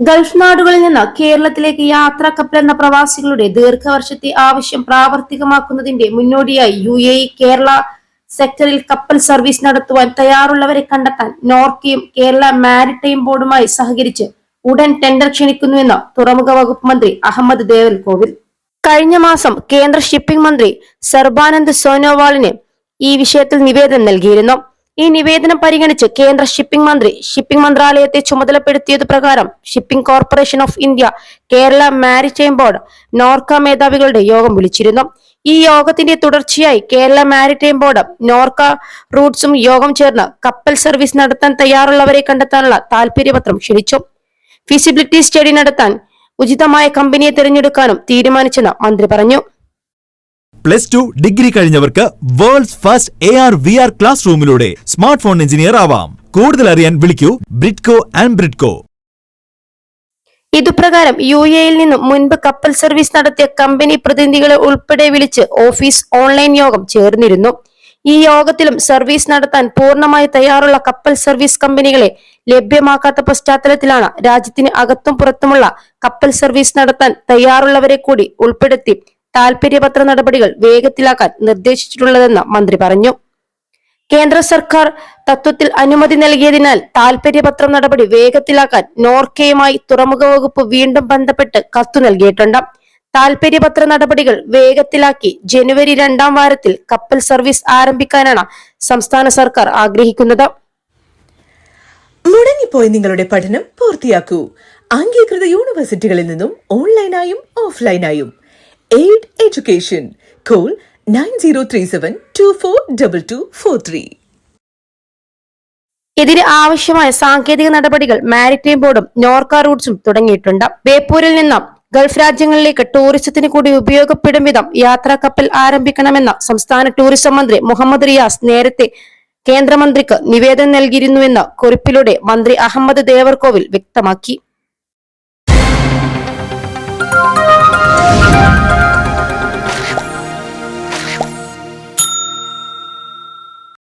Gulf നാടുകളിൽ നിന്ന് കേരളത്തിലേക്ക് യാത്ര കപ്പൽ എന്ന പ്രവാസികളുടെ ദീർഘവർഷത്തെ ആവശ്യം പ്രാവർത്തികമാക്കുന്നതിന്റെ മുന്നോടിയായി യു എ കേരള സെക്ടറിൽ കപ്പൽ സർവീസ് നടത്തുവാൻ തയ്യാറുള്ളവരെ കണ്ടെത്താൻ നോർക്കയും കേരള മാരിടൈം ബോർഡുമായി സഹകരിച്ച് ഉടൻ ടെൻഡർ ക്ഷണിക്കുന്നുവെന്ന് തുറമുഖ വകുപ്പ് മന്ത്രി അഹമ്മദ് ദേവൽ കോവിൽ കഴിഞ്ഞ മാസം കേന്ദ്ര ഷിപ്പിംഗ് മന്ത്രി സർബാനന്ദ് സോനോവാളിന് ഈ വിഷയത്തിൽ നിവേദനം നൽകിയിരുന്നു. ഈ നിവേദനം പരിഗണിച്ച് കേന്ദ്ര ഷിപ്പിംഗ് മന്ത്രി ഷിപ്പിംഗ് മന്ത്രാലയത്തെ ചുമതലപ്പെടുത്തിയത് പ്രകാരം shipping corporation of India Kerala maritime board Norka മേധാവികളുടെ യോഗം വിളിച്ചിരുന്നു. ഈ യോഗത്തിന്റെ തുടർച്ചയായി കേരള മാരിടൈം ബോർഡ് നോർക്ക റൂട്ട്സും യോഗം ചേർന്ന് കപ്പൽ സർവീസ് നടത്താൻ തയ്യാറുള്ളവരെ കണ്ടെത്താനുള്ള താൽപര്യപത്രം ക്ഷണിച്ചു. ഫിസിബിലിറ്റി സ്റ്റഡി നടത്താൻ ഉചിതമായ കമ്പനിയെ തിരഞ്ഞെടുക്കാനും തീരുമാനിച്ചെന്ന് മന്ത്രി പറഞ്ഞു. Plus two degree കഴിഞ്ഞവർക്ക് world first A R V R class റൂമിലൂടെ smart phone engineer ആവാം. കൂടുതൽ അറിയാൻ വിളിക്കൂ ബ്രിഡ്കോ ആൻഡ് ബ്രിഡ്കോ ഇതുപ്രകാരം യു എയിൽ നിന്നും മുൻപ് കപ്പൽ സർവീസ് നടത്തിയ കമ്പനി പ്രതിനിധികളെ ഉൾപ്പെടെ വിളിച്ച് ഓഫീസ് ഓൺലൈൻ യോഗം ചേർന്നിരുന്നു. ഈ യോഗത്തിലും സർവീസ് നടത്താൻ പൂർണമായി തയ്യാറുള്ള കപ്പൽ സർവീസ് കമ്പനികളെ ലഭ്യമാക്കാത്ത പശ്ചാത്തലത്തിലാണ് രാജ്യത്തിന് അകത്തും പുറത്തുമുള്ള കപ്പൽ സർവീസ് നടത്താൻ തയ്യാറുള്ളവരെ കൂടി ഉൾപ്പെടുത്തി താൽപര്യപത്ര നടപടികൾ വേഗത്തിലാക്കാൻ നിർദ്ദേശിച്ചിട്ടുള്ളതെന്ന് മന്ത്രി പറഞ്ഞു. കേന്ദ്ര സർക്കാർ തത്വത്തിൽ അനുമതി നൽകിയതിനാൽ താൽപര്യപത്ര നടപടി വേഗത്തിലാക്കാൻ നോർക്കയുമായി തുറമുഖ വകുപ്പ് വീണ്ടും ബന്ധപ്പെട്ട് കത്തു നൽകിയിട്ടുണ്ട്. താൽപര്യപത്ര നടപടികൾ വേഗത്തിലാക്കി ജനുവരി രണ്ടാം വാരത്തിൽ കപ്പൽ സർവീസ് ആരംഭിക്കാനാണ് സംസ്ഥാന സർക്കാർ ആഗ്രഹിക്കുന്നത്. മുടങ്ങിപ്പോയ നിങ്ങളുടെ പഠനം പൂർത്തിയാക്കൂ. അംഗീകൃത യൂണിവേഴ്സിറ്റികളിൽ നിന്നും ഓൺലൈനായും ഓഫ്ലൈനായും aid education. Call nine zero three seven two four double two four three. ഇതിന് ആവശ്യമായ സാങ്കേതിക നടപടികൾ മാരിടൈം ബോർഡും നോർക്ക റൂട്ട്സും തുടങ്ങിയിട്ടുണ്ട്. ബേപ്പൂരിൽ നിന്നും ഗൾഫ് രാജ്യങ്ങളിലേക്ക് ടൂറിസത്തിന് കൂടി ഉപയോഗപ്പെടും വിധം യാത്രാ കപ്പൽ ആരംഭിക്കണമെന്ന സംസ്ഥാന ടൂറിസം മന്ത്രി മുഹമ്മദ് റിയാസ് നേരത്തെ കേന്ദ്രമന്ത്രിക്ക് നിവേദനം നൽകിയിരുന്നുവെന്ന് കുറിപ്പിലൂടെ മന്ത്രി അഹമ്മദ് ദേവർകോവിൽ വ്യക്തമാക്കി.